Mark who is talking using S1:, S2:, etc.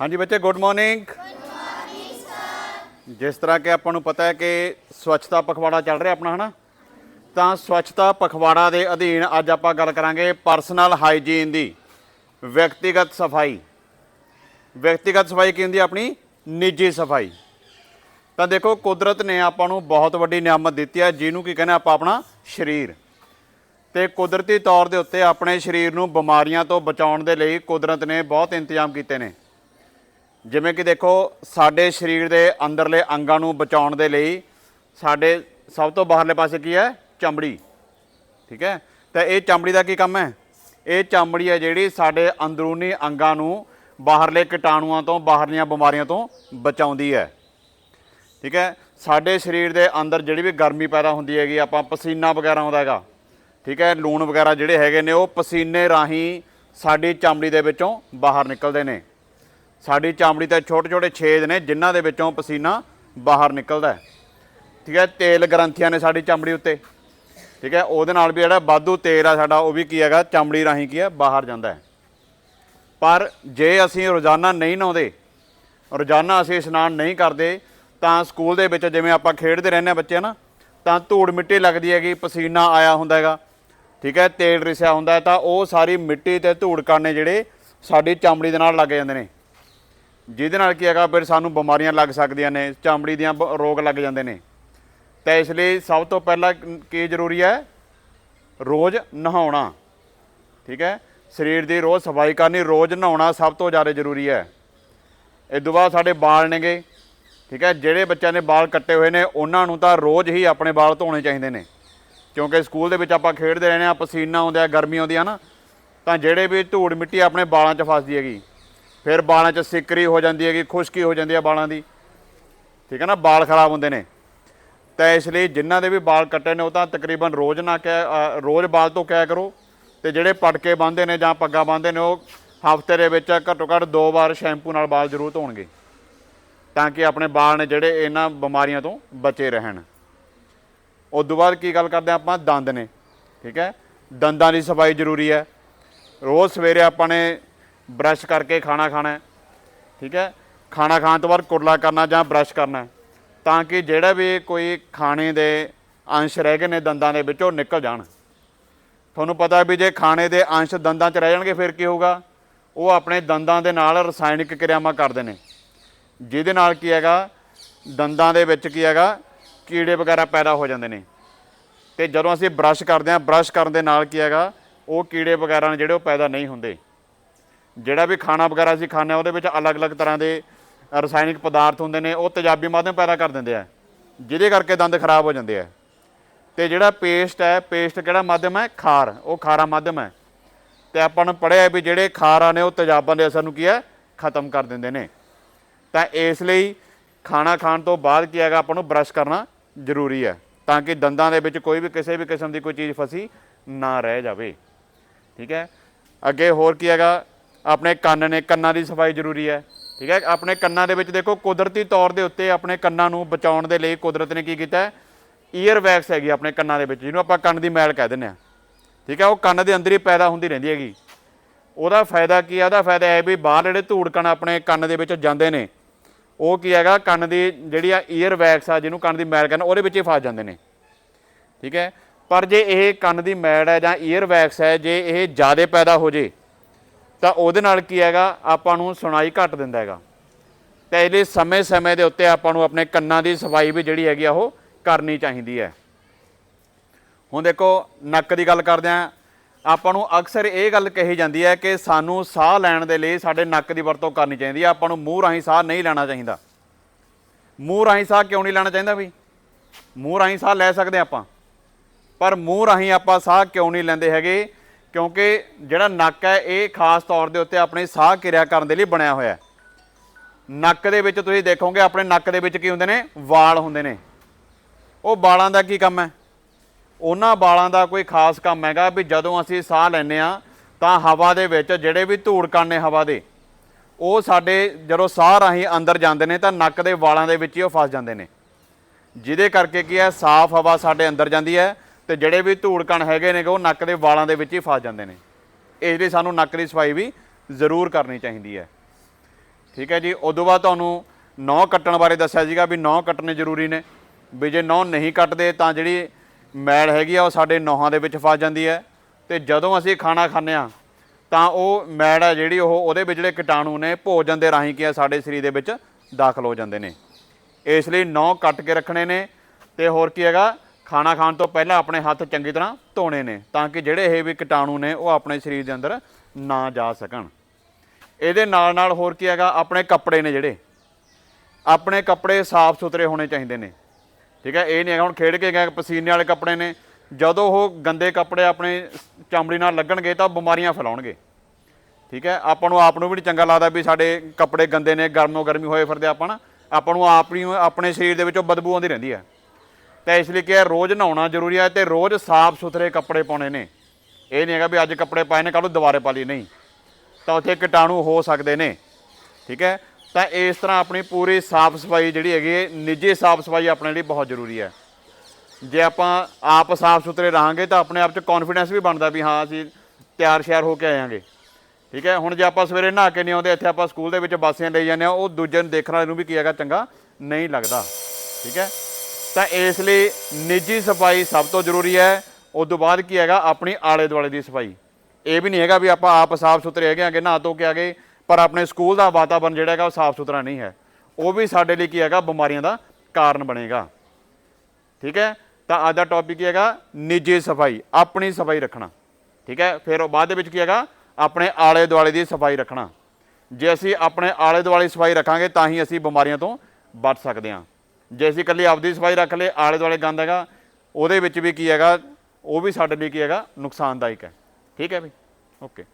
S1: ਹਾਂਜੀ ਬੱਚੇ good morning ਜਿਸ ਤਰ੍ਹਾਂ ਕਿ ਆਪਾਂ ਨੂੰ ਪਤਾ ਹੈ ਕਿ ਸਵੱਛਤਾ ਪਖਵਾੜਾ ਚੱਲ ਰਿਹਾ ਆਪਣਾ ਹਨਾ? ਤਾਂ ਸਵੱਛਤਾ ਪਖਵਾੜਾ ਦੇ ਅਧੀਨ ਅੱਜ ਆਪਾਂ ਗੱਲ ਕਰਾਂਗੇ ਪਰਸਨਲ ਹਾਈਜੀਨ ਦੀ। ਵਿਅਕਤੀਗਤ ਸਫ਼ਾਈ। ਵਿਅਕਤੀਗਤ ਸਫ਼ਾਈ ਕੀ ਹੁੰਦੀ ਆਪਣੀ? ਨਿੱਜੀ ਸਫ਼ਾਈ। ਤਾਂ ਦੇਖੋ ਕੁਦਰਤ ਨੇ ਆਪਾਂ ਨੂੰ ਬਹੁਤ ਵੱਡੀ ਨਿਆਮਤ ਦਿੱਤੀ ਹੈ ਜਿਹਨੂੰ ਕੀ ਕਹਿੰਦੇ ਆਪਾਂ ਆਪਣਾ ਸਰੀਰ। ਤੇ ਕੁਦਰਤੀ ਤੌਰ ਦੇ ਉੱਤੇ ਆਪਣੇ ਸਰੀਰ ਨੂੰ ਬਿਮਾਰੀਆਂ ਤੋਂ ਬਚਾਉਣ ਦੇ ਲਈ ਕੁਦਰਤ ਨੇ ਬਹੁਤ ਇੰਤਜ਼ਾਮ ਕੀਤੇ ਨੇ। ਜਿਵੇਂ ਕਿ ਦੇਖੋ, ਸਾਡੇ ਸਰੀਰ ਦੇ ਅੰਦਰਲੇ ਅੰਗਾਂ ਨੂੰ ਬਚਾਉਣ ਦੇ ਲਈ ਸਾਡੇ ਸਭ ਤੋਂ ਬਾਹਰਲੇ ਪਾਸੇ ਕੀ ਹੈ? ਚਮੜੀ। ਠੀਕ ਹੈ? ਤਾਂ ਇਹ ਚਮੜੀ ਦਾ ਕੀ ਕੰਮ ਹੈ? ਇਹ ਚਮੜੀ ਹੈ ਜਿਹੜੀ ਸਾਡੇ ਅੰਦਰੂਨੀ ਅੰਗਾਂ ਨੂੰ ਬਾਹਰਲੇ ਕੀਟਾਣੂਆਂ ਤੋਂ, ਬਾਹਰਲੀਆਂ ਬਿਮਾਰੀਆਂ ਤੋਂ ਬਚਾਉਂਦੀ ਹੈ। ਠੀਕ ਹੈ? ਸਾਡੇ ਸਰੀਰ ਦੇ ਅੰਦਰ ਜਿਹੜੀ ਵੀ ਗਰਮੀ ਪੈਦਾ ਹੁੰਦੀ ਹੈਗੀ, ਆਪਾਂ ਪਸੀਨਾ ਵਗੈਰਾ ਆਉਂਦਾ ਹੈਗਾ। ਠੀਕ ਹੈ? ਲੂਣ ਵਗੈਰਾ ਜਿਹੜੇ ਹੈਗੇ ਨੇ, ਉਹ ਪਸੀਨੇ ਰਾਹੀਂ ਸਾਡੀ ਚਮੜੀ ਦੇ ਵਿੱਚੋਂ ਬਾਹਰ ਨਿਕਲਦੇ ਨੇ। ਸਾਡੀ ਚਾਮੜੀ ਤੇ ਛੋਟੇ ਛੋਟੇ ਛੇਦ ਨੇ, ਜਿਨ੍ਹਾਂ ਦੇ ਵਿੱਚੋਂ ਪਸੀਨਾ ਬਾਹਰ ਨਿਕਲਦਾ ਹੈ। ਠੀਕ ਹੈ, ਤੇਲ ਗ੍ਰੰਥੀਆਂ ਨੇ ਸਾਡੀ ਚਮੜੀ ਉੱਤੇ। ਠੀਕ ਹੈ, ਉਹਦੇ ਨਾਲ ਵੀ ਜਿਹੜਾ ਵਾਧੂ ਤੇਲ ਆ ਸਾਡਾ, ਉਹ ਵੀ ਕੀ ਹੈਗਾ, ਚਮੜੀ ਰਾਹੀਂ ਕੀ ਹੈ, ਬਾਹਰ ਜਾਂਦਾ ਹੈ। ਪਰ ਜੇ ਅਸੀਂ ਰੋਜ਼ਾਨਾ ਨਹੀਂ ਨਹਾਉਂਦੇ, ਰੋਜ਼ਾਨਾ ਅਸੀਂ ਇਸ਼ਨਾਨ ਨਹੀਂ ਕਰਦੇ, ਤਾਂ ਸਕੂਲ ਦੇ ਵਿੱਚ ਜਿਵੇਂ ਆਪਾਂ ਖੇਡਦੇ ਰਹਿੰਦੇ ਆ ਬੱਚੇ ਨਾ, ਤਾਂ ਧੂੜ ਮਿੱਟੀ ਲੱਗਦੀ ਹੈਗੀ, ਪਸੀਨਾ ਆਇਆ ਹੁੰਦਾ ਹੈਗਾ। ਠੀਕ ਹੈ, ਤੇਲ ਰਿਸਿਆ ਹੁੰਦਾ ਤਾਂ ਉਹ ਸਾਰੀ ਮਿੱਟੀ ਤੇ ਧੂੜ ਕਣ ਜਿਹੜੇ ਸਾਡੀ ਚਮੜੀ ਦੇ ਨਾਲ ਲੱਗ ਜਾਂਦੇ ਨੇ। ਜਿਹਦੇ ਨਾਲ ਕੀ ਹੈਗਾ, ਫਿਰ ਸਾਨੂੰ ਬਿਮਾਰੀਆਂ ਲੱਗ ਸਕਦੀਆਂ ਨੇ, ਚਮੜੀ ਦੀਆਂ ਬ- ਰੋਗ ਲੱਗ ਜਾਂਦੇ ਨੇ। ਤਾਂ ਇਸ ਲਈ ਸਭ ਤੋਂ ਪਹਿਲਾਂ ਕੀ ਜ਼ਰੂਰੀ ਹੈ? ਰੋਜ਼ ਨਹਾਉਣਾ। ਠੀਕ ਹੈ? ਸਰੀਰ ਦੀ ਰੋਜ਼ ਸਫ਼ਾਈ ਕਰਨੀ, ਰੋਜ਼ ਨਹਾਉਣਾ ਸਭ ਤੋਂ ਜ਼ਿਆਦਾ ਜ਼ਰੂਰੀ ਹੈ। ਇਸ ਤੋਂ ਬਾਅਦ ਸਾਡੇ ਵਾਲ ਨੇਗੇ। ਠੀਕ ਹੈ? ਜਿਹੜੇ ਬੱਚਿਆਂ ਨੇ ਵਾਲ ਕੱਟੇ ਹੋਏ ਨੇ, ਉਹਨਾਂ ਨੂੰ ਤਾਂ ਰੋਜ਼ ਹੀ ਆਪਣੇ ਵਾਲ ਧੋਣੇ ਚਾਹੀਦੇ ਨੇ। ਕਿਉਂਕਿ ਸਕੂਲ ਦੇ ਵਿੱਚ ਆਪਾਂ ਖੇਡਦੇ ਰਹਿੰਦੇ ਆ ਪਸੀਨਾ ਆਉਂਦਾ ਗਰਮੀ ਆਉਂਦੀ ਆ ਨਾ, ਤਾਂ ਜਿਹੜੇ ਵੀ ਧੂੜ ਮਿੱਟੀ ਆਪਣੇ ਵਾਲਾਂ 'ਚ ਫਸਦੀ ਹੈਗੀ ਫਿਰ ਬਾਲਾਂ 'ਚ ਸਿਕਰੀ ਹੋ ਜਾਂਦੀ ਹੈਗੀ, ਖੁਸ਼ਕੀ ਹੋ ਜਾਂਦੀ ਹੈ ਬਾਲਾਂ ਦੀ। ਠੀਕ ਹੈ ਨਾ? ਬਾਲ ਖਰਾਬ ਹੁੰਦੇ ਨੇ। ਤਾਂ ਇਸ ਲਈ ਜਿਨ੍ਹਾਂ ਦੇ ਵੀ ਬਾਲ ਕੱਟੇ ਨੇ, ਉਹ ਤਾਂ ਤਕਰੀਬਨ ਰੋਜ਼ ਨਾ ਕਹਿ ਰੋਜ਼ ਬਾਲ ਤੋਂ ਕਹਿ ਕਰੋ। ਤੇ ਜਿਹੜੇ ਪਟਕੇ ਬੰਨ੍ਹਦੇ ਨੇ ਜਾਂ ਪੱਗਾਂ ਬੰਨ੍ਹਦੇ ਨੇ, ਉਹ ਹਫ਼ਤੇ ਦੇ ਵਿੱਚ ਘੱਟੋ ਘੱਟ ਦੋ ਵਾਰ ਸ਼ੈਂਪੂ ਨਾਲ ਬਾਲ ਜ਼ਰੂਰ ਧੋਣਗੇ। ਤਾਂ ਕਿ ਆਪਣੇ ਬਾਲ ਨੇ ਜਿਹੜੇ ਇਹਨਾਂ ਬਿਮਾਰੀਆਂ ਤੋਂ ਬਚੇ ਰਹਿਣ। ਉਸ ਤੋਂ ਬਾਅਦ ਕੀ ਗੱਲ ਕਰਦੇ ਹਾਂ ਆਪਾਂ? ਦੰਦ ਨੇ। ਠੀਕ ਹੈ? ਦੰਦਾਂ ਦੀ ਸਫ਼ਾਈ ਜ਼ਰੂਰੀ ਹੈ। ਰੋਜ਼ ਸਵੇਰੇ ਆਪਾਂ ਨੇ ਬ੍ਰਸ਼ ਕਰਕੇ ਖਾਣਾ ਖਾਣਾ ਠੀਕ ਹੈ? ਖਾਣਾ ਖਾਣ ਤੋਂ ਬਾਅਦ ਕੁਰਲਾ ਕਰਨਾ ਜਾਂ ਬ੍ਰਸ਼ ਕਰਨਾ ਤਾਂ ਕਿ ਜਿਹੜਾ ਵੀ ਕੋਈ ਖਾਣੇ ਦੇ ਅੰਸ਼ ਰਹਿ ਗਏ ਨੇ ਦੰਦਾਂ ਦੇ ਵਿੱਚੋਂ ਨਿਕਲ ਜਾਣ। ਤੁਹਾਨੂੰ ਪਤਾ ਵੀ ਜੇ ਖਾਣੇ ਦੇ ਅੰਸ਼ ਦੰਦਾਂ 'ਚ ਰਹਿ ਜਾਣਗੇ, ਫਿਰ ਕੀ ਹੋਊਗਾ? ਉਹ ਆਪਣੇ ਦੰਦਾਂ ਦੇ ਨਾਲ ਰਸਾਇਣਿਕ ਕਿਰਿਆਵਾਂ ਕਰਦੇ ਨੇ। ਜਿਹਦੇ ਨਾਲ ਕੀ ਹੈਗਾ? ਦੰਦਾਂ ਦੇ ਵਿੱਚ ਕੀ ਹੈਗਾ? ਕੀੜੇ ਵਗੈਰਾ ਪੈਦਾ ਹੋ ਜਾਂਦੇ ਨੇ। ਤੇ ਜਦੋਂ ਅਸੀਂ ਬ੍ਰਸ਼ ਕਰਦੇ ਹਾਂ ਬ੍ਰਸ਼ ਕਰਨ ਦੇ ਨਾਲ ਕੀ ਹੈਗਾ? ਉਹ ਕੀੜੇ ਵਗੈਰਾ ਨੇ ਜਿਹੜੇ ਉਹ ਪੈਦਾ ਨਹੀਂ ਹੁੰਦੇ। ਜਿਹੜਾ ਵੀ ਖਾਣਾ ਵਗੈਰਾ ਅਸੀਂ ਖਾਂਦੇ ਹਾਂ, ਉਹਦੇ ਵਿੱਚ ਅਲੱਗ-ਅਲੱਗ ਤਰ੍ਹਾਂ ਦੇ ਰਸਾਇਣਿਕ ਪਦਾਰਥ ਹੁੰਦੇ ਨੇ, ਉਹ ਤੇਜ਼ਾਬੀ ਮਾਧਿਅਮ ਪੈਦਾ ਕਰ ਦਿੰਦੇ ਆ, ਜਿਹਦੇ ਕਰਕੇ ਦੰਦ ਖਰਾਬ ਹੋ ਜਾਂਦੇ ਆ। ਤੇ ਜਿਹੜਾ ਪੇਸਟ ਹੈ, ਪੇਸਟ ਕਿਹੜਾ ਮਾਧਿਅਮ ਹੈ? ਖਾਰ, ਉਹ ਖਾਰਾ ਮਾਧਿਅਮ ਹੈ। ਤੇ ਆਪਾਂ ਨੂੰ ਪੜ੍ਹਿਆ ਵੀ ਜਿਹੜੇ ਖਾਰਾਂ ਨੇ, ਉਹ ਤੇਜ਼ਾਬਾਂ ਦੇ ਅਸਰ ਨੂੰ ਕੀ ਹੈ? ਖਤਮ ਕਰ ਦਿੰਦੇ ਨੇ। ਤਾਂ ਇਸ ਲਈ ਖਾਣਾ ਖਾਣ ਤੋਂ ਬਾਅਦ ਕੀ ਹੈਗਾ, ਆਪਾਂ ਨੂੰ ਬ੍ਰਸ਼ ਕਰਨਾ ਜ਼ਰੂਰੀ ਹੈ, ਤਾਂ ਕਿ ਦੰਦਾਂ ਦੇ ਵਿੱਚ ਕੋਈ ਵੀ ਕਿਸੇ ਵੀ ਕਿਸਮ ਦੀ ਕੋਈ ਚੀਜ਼ ਫਸੀ ਨਾ ਰਹਿ ਜਾਵੇ। ਠੀਕ ਹੈ? ਅੱਗੇ ਹੋਰ ਕੀ ਹੈਗਾ? ਆਪਣੇ ਕੰਨ ਨੇ, ਕੰਨਾਂ ਦੀ ਸਫ਼ਾਈ ਜ਼ਰੂਰੀ ਹੈ। ਠੀਕ ਹੈ? ਆਪਣੇ ਕੰਨਾਂ ਦੇ ਵਿੱਚ ਦੇਖੋ, ਕੁਦਰਤੀ ਤੌਰ ਦੇ ਉੱਤੇ ਆਪਣੇ ਕੰਨਾਂ ਨੂੰ ਬਚਾਉਣ ਦੇ ਲਈ ਕੁਦਰਤ ਨੇ ਕੀ ਕੀਤਾ ਈਅਰ ਵੈਕਸ ਹੈਗੀ ਆਪਣੇ ਕੰਨਾਂ ਦੇ ਵਿੱਚ, ਜਿਹਨੂੰ ਆਪਾਂ ਕੰਨ ਦੀ ਮੈਲ ਕਹਿ ਦਿੰਦੇ ਆ ਠੀਕ ਹੈ? ਉਹ ਕੰਨ ਦੇ ਅੰਦਰ ਹੀ ਪੈਦਾ ਹੁੰਦੀ ਰਹਿੰਦੀ ਹੈਗੀ। ਉਹਦਾ ਫਾਇਦਾ ਕੀ ਹੈ ਉਹਦਾ ਫਾਇਦਾ ਇਹ ਵੀ ਬਾਹਰ ਜਿਹੜੇ ਧੂੜ ਕਣ ਆਪਣੇ ਕੰਨ ਦੇ ਵਿੱਚ ਜਾਂਦੇ ਨੇ, ਉਹ ਕੀ ਹੈਗਾ? ਕੰਨ ਦੀ ਜਿਹੜੀ ਆ ਈਅਰ ਵੈਕਸ ਆ, ਜਿਹਨੂੰ ਕੰਨ ਦੀ ਮੈਲ ਕਹਿੰਦੇ, ਉਹਦੇ ਵਿੱਚ ਹੀ ਫਸ ਜਾਂਦੇ ਨੇ। ਠੀਕ ਹੈ? ਪਰ ਜੇ ਇਹ ਕੰਨ ਦੀ ਮੈਲ ਹੈ ਜਾਂ ਈਅਰ ਵੈਕਸ ਹੈ, ਜੇ ਇਹ ਜ਼ਿਆਦਾ ਪੈਦਾ ਹੋ ਜੇ ਤਾਂ ਉਹਦੇ ਨਾਲ ਕੀ ਹੈਗਾ? ਆਪਾਂ ਨੂੰ ਸੁਣਾਈ ਘੱਟ ਦਿੰਦਾ ਹੈਗਾ। ਤੇ ਇਹਦੇ ਸਮੇਂ-ਸਮੇਂ ਦੇ ਉੱਤੇ ਆਪਾਂ ਨੂੰ ਆਪਣੇ ਕੰਨਾਂ ਦੀ ਸਫ਼ਾਈ ਵੀ ਜਿਹੜੀ ਹੈਗੀ ਆ ਉਹ ਕਰਨੀ ਚਾਹੀਦੀ ਹੈ। ਹੁਣ ਦੇਖੋ, ਨੱਕ ਦੀ ਗੱਲ ਕਰਦੇ ਆਂ। ਆਪਾਂ ਨੂੰ ਅਕਸਰ ਇਹ ਗੱਲ ਕਹੀ ਜਾਂਦੀ ਹੈ ਕਿ ਸਾਨੂੰ ਸਾਹ ਲੈਣ ਦੇ ਲਈ ਸਾਡੇ ਨੱਕ ਦੀ ਵਰਤੋਂ ਕਰਨੀ ਚਾਹੀਦੀ ਹੈ। ਆਪਾਂ ਨੂੰ ਮੂੰਹ ਰਾਹੀਂ ਸਾਹ ਨਹੀਂ ਲੈਣਾ ਚਾਹੀਦਾ। ਮੂੰਹ ਰਾਹੀਂ ਸਾਹ ਕਿਉਂ ਨਹੀਂ ਲੈਣਾ ਚਾਹੀਦਾ ਵੀ ਮੂੰਹ ਰਾਹੀਂ ਸਾਹ ਲੈ ਸਕਦੇ ਆਪਾਂ। ਪਰ ਮੂੰਹ ਰਾਹੀਂ ਆਪਾਂ ਸਾਹ ਕਿਉਂ ਨਹੀਂ ਲੈਂਦੇ ਹੈਗੇ? ਕਿਉਂਕਿ ਜਿਹੜਾ ਨੱਕ ਹੈ, ਇਹ ਖਾਸ ਤੌਰ ਦੇ ਉੱਤੇ ਆਪਣੀ ਸਾਹ ਕਿਰਿਆ ਕਰਨ ਦੇ ਲਈ ਬਣਿਆ ਹੋਇਆ ਹੈ। ਨੱਕ ਦੇ ਵਿੱਚ ਤੁਸੀਂ ਦੇਖੋਗੇ, ਆਪਣੇ ਨੱਕ ਦੇ ਵਿੱਚ ਕੀ ਹੁੰਦੇ ਨੇ? ਵਾਲ ਹੁੰਦੇ ਨੇ। ਉਹ ਵਾਲਾਂ ਦਾ ਕੀ ਕੰਮ ਹੈ? ਉਹਨਾਂ ਵਾਲਾਂ ਦਾ ਕੋਈ ਖਾਸ ਕੰਮ ਹੈਗਾ ਵੀ ਜਦੋਂ ਅਸੀਂ ਸਾਹ ਲੈਂਦੇ ਆ ਤਾਂ ਹਵਾ ਦੇ ਵਿੱਚ ਜਿਹੜੇ ਵੀ ਧੂੜ ਕਣ ਨੇ ਹਵਾ ਦੇ, ਉਹ ਸਾਡੇ ਜਦੋਂ ਸਾਹ ਰਾਹੀਂ ਅੰਦਰ ਜਾਂਦੇ ਨੇ, ਤਾਂ ਨੱਕ ਦੇ ਵਾਲਾਂ ਦੇ ਵਿੱਚ ਹੀ ਉਹ ਫਸ ਜਾਂਦੇ ਨੇ। ਜਿਹਦੇ ਕਰਕੇ ਕੀ ਹੈ? ਸਾਫ਼ ਹਵਾ ਸਾਡੇ ਅੰਦਰ ਜਾਂਦੀ ਹੈ ਤੇ ਜਿਹੜੇ ਵੀ ਧੂੜ ਕਣ ਹੈਗੇ ਨੇ, ਉਹ ਨੱਕ ਦੇ ਵਾਲਾਂ ਦੇ ਵਿੱਚ ਹੀ ਫਸ ਜਾਂਦੇ ਨੇ। ਇਸ ਲਈ ਸਾਨੂੰ ਨੱਕ ਦੀ ਸਫ਼ਾਈ ਵੀ ਜ਼ਰੂਰ ਕਰਨੀ ਚਾਹੀਦੀ ਹੈ। ਠੀਕ ਹੈ ਜੀ, ਉਦੋਂ ਬਾਅਦ ਤੁਹਾਨੂੰ ਨਹੁੰ ਕੱਟਣ ਬਾਰੇ ਦੱਸਿਆ ਸੀਗਾ ਵੀ ਨਹੁੰ ਕੱਟਣੇ ਜ਼ਰੂਰੀ ਨੇ। ਵੀ ਜੇ ਨਹੁੰ ਨਹੀਂ ਕੱਟਦੇ, ਤਾਂ ਜਿਹੜੀ ਮੈਲ ਹੈਗੀ ਆ, ਉਹ ਸਾਡੇ ਨਹੁੰਾਂ ਦੇ ਵਿੱਚ ਫਸ ਜਾਂਦੀ ਹੈ। ਤੇ ਜਦੋਂ ਅਸੀਂ ਖਾਣਾ ਖਾਂਦੇ ਆ ਤਾਂ ਉਹ ਮੈਲ ਹੈ ਜਿਹੜੀ, ਉਹ ਉਹਦੇ ਵਿੱਚ ਜਿਹੜੇ ਕੀਟਾਣੂ ਨੇ, ਭੋਜਨ ਦੇ ਰਾਹੀਂ ਕੀ ਆ, ਸਾਡੇ ਸਰੀਰ ਦੇ ਵਿੱਚ ਦਾਖਲ ਹੋ ਜਾਂਦੇ ਨੇ। ਇਸ ਲਈ ਨਹੁੰ ਕੱਟ ਕੇ ਰੱਖਣੇ ਨੇ। ਤੇ ਹੋਰ ਕੀ ਹੈਗਾ ਖਾਣਾ ਖਾਣ ਤੋਂ ਪਹਿਲਾਂ ਆਪਣੇ ਹੱਥ ਚੰਗੀ ਤਰ੍ਹਾਂ ਧੋਣੇ ਨੇ ਤਾਂ ਕਿ ਜਿਹੜੇ ਇਹ ਵੀ ਕੀਟਾਣੂ ਨੇ ਉਹ ਆਪਣੇ ਸਰੀਰ ਦੇ ਅੰਦਰ ਨਾ ਜਾ ਸਕਣ। ਇਹਦੇ ਨਾਲ ਨਾਲ ਹੋਰ ਕੀ ਹੈਗਾ? ਆਪਣੇ ਕੱਪੜੇ ਨੇ ਜਿਹੜੇ। ਆਪਣੇ ਕੱਪੜੇ ਸਾਫ਼ ਸੁਥਰੇ ਹੋਣੇ ਚਾਹੀਦੇ ਨੇ। ਠੀਕ ਹੈ? ਇਹ ਨਹੀਂ ਹੈਗਾ ਹੁਣ ਖੇਡ ਕੇ ਗਏ, ਪਸੀਨੇ ਵਾਲੇ ਕੱਪੜੇ ਨੇ। ਜਦੋਂ ਉਹ ਗੰਦੇ ਕੱਪੜੇ ਆਪਣੇ ਚਮੜੀ ਨਾਲ ਲੱਗਣਗੇ ਤਾਂ ਬਿਮਾਰੀਆਂ ਫੈਲਾਉਣਗੇ। ਠੀਕ ਹੈ? ਆਪਾਂ ਨੂੰ ਆਪ ਨੂੰ ਵੀ ਨਹੀਂ ਚੰਗਾ ਲੱਗਦਾ ਵੀ ਸਾਡੇ ਕੱਪੜੇ ਗੰਦੇ ਨੇ ਗਰਮੋ ਗਰਮੀ ਹੋਏ ਫਿਰਦੇ ਆਪਾਂ ਨਾ। ਆਪਾਂ ਨੂੰ ਆਪ ਹੀ ਆਪਣੇ ਸਰੀਰ ਦੇ ਵਿੱਚੋਂ ਬਦਬੂ ਆਉਂਦੀ ਰਹਿੰਦੀ ਹੈ। ਤਾਂ ਇਸ ਲਈ ਕਿਹਾ ਰੋਜ਼ ਨਹਾਉਣਾ ਜ਼ਰੂਰੀ ਹੈ ਤੇ ਰੋਜ਼ ਸਾਫ਼ ਸੁਥਰੇ ਕੱਪੜੇ ਪਾਉਣੇ ਨੇ। ਇਹ ਨਹੀਂ ਹੈਗਾ ਵੀ ਅੱਜ ਕੱਪੜੇ ਪਾਏ ਨੇ ਕੱਲ ਨੂੰ ਦੁਬਾਰੇ ਪਾ ਲਈ ਨਹੀਂ। ਤਾਂ ਉੱਥੇ ਕੀਟਾਣੂ ਹੋ ਸਕਦੇ ਨੇ। ਠੀਕ ਹੈ? ਤਾਂ ਇਸ ਤਰ੍ਹਾਂ ਆਪਣੀ ਪੂਰੀ ਸਾਫ਼ ਸਫ਼ਾਈ ਜਿਹੜੀ ਹੈਗੀ ਹੈ, ਨਿੱਜੀ ਸਾਫ਼ ਸਫ਼ਾਈ ਆਪਣੇ ਲਈ ਬਹੁਤ ਜ਼ਰੂਰੀ ਹੈ। ਜੇ ਆਪਾਂ ਆਪ ਸਾਫ਼ ਸੁਥਰੇ ਰਹਾਂਗੇ ਤਾਂ ਆਪਣੇ ਆਪ 'ਚ ਕੌਨਫੀਡੈਂਸ ਵੀ ਬਣਦਾ ਵੀ ਹਾਂ ਅਸੀਂ ਤਿਆਰ ਸ਼ਿਆਰ ਹੋ ਕੇ ਆਵਾਂਗੇ ਠੀਕ ਹੈ? ਹੁਣ ਜੇ ਆਪਾਂ ਸਵੇਰੇ ਨਹਾ ਕੇ ਨਹੀਂ ਆਉਂਦੇ ਇੱਥੇ ਆਪਾਂ ਸਕੂਲ ਦੇ ਵਿੱਚ ਬਾਸੀਆਂ ਲਈ ਜਾਂਦੇ ਆ ਉਹ ਦੂਜੇ ਨੂੰ ਦੇਖਣ ਵਾਲੇ ਨੂੰ ਵੀ ਕੀ ਹੈਗਾ ਚੰਗਾ ਨਹੀਂ ਲੱਗਦਾ। ਠੀਕ ਹੈ? ਤਾਂ ਇਸ ਲਈ ਨਿੱਜੀ ਸਫ਼ਾਈ ਸਭ ਤੋਂ ਜ਼ਰੂਰੀ ਹੈ। ਉਸ ਤੋਂ ਬਾਅਦ ਕੀ ਹੈਗਾ, ਆਪਣੀ ਆਲੇ ਦੁਆਲੇ ਦੀ ਸਫ਼ਾਈ। ਇਹ ਵੀ ਨਹੀਂ ਹੈਗਾ ਵੀ ਆਪਾਂ ਆਪ ਸਾਫ਼ ਸੁਥਰੇ ਹੈਗੇ ਆਗੇ ਨਹਾ ਧੋ ਕੇ ਆ ਪਰ ਆਪਣੇ ਸਕੂਲ ਦਾ ਵਾਤਾਵਰਨ ਜਿਹੜਾ ਹੈਗਾ ਉਹ ਸਾਫ਼ ਸੁਥਰਾ ਨਹੀਂ ਹੈ। ਉਹ ਵੀ ਸਾਡੇ ਲਈ ਕੀ ਹੈਗਾ, ਬਿਮਾਰੀਆਂ ਦਾ ਕਾਰਨ ਬਣੇਗਾ। ਠੀਕ ਹੈ? ਤਾਂ ਅੱਜ ਦਾ ਟੌਪਿਕ ਕੀ ਹੈਗਾ, ਨਿੱਜੀ ਸਫ਼ਾਈ, ਆਪਣੀ ਸਫ਼ਾਈ ਰੱਖਣਾ। ਠੀਕ ਹੈ? ਫਿਰ ਉਹ ਬਾਅਦ ਦੇ ਵਿੱਚ ਕੀ ਹੈਗਾ, ਆਪਣੇ ਆਲੇ ਦੁਆਲੇ ਦੀ ਸਫ਼ਾਈ ਰੱਖਣਾ। ਜੇ ਅਸੀਂ ਆਪਣੇ ਆਲੇ ਦੁਆਲੇ ਸਫ਼ਾਈ ਰੱਖਾਂਗੇ, ਤਾਂ ਹੀ ਅਸੀਂ ਬਿਮਾਰੀਆਂ ਤੋਂ ਬਚ ਸਕਦੇ ਹਾਂ। ਜੇ ਅਸੀਂ ਇਕੱਲੀ ਆਪਦੀ ਸਫ਼ਾਈ ਰੱਖ ਲਏ, ਆਲੇ ਦੁਆਲੇ ਗੰਦ ਹੈਗਾ, ਉਹਦੇ ਵਿੱਚ ਵੀ ਕੀ ਹੈਗਾ, ਉਹ ਵੀ ਸਾਡੇ ਲਈ ਕੀ ਹੈਗਾ, ਨੁਕਸਾਨਦਾਇਕ ਹੈ। ਠੀਕ ਹੈ ਵੀ ਓਕੇ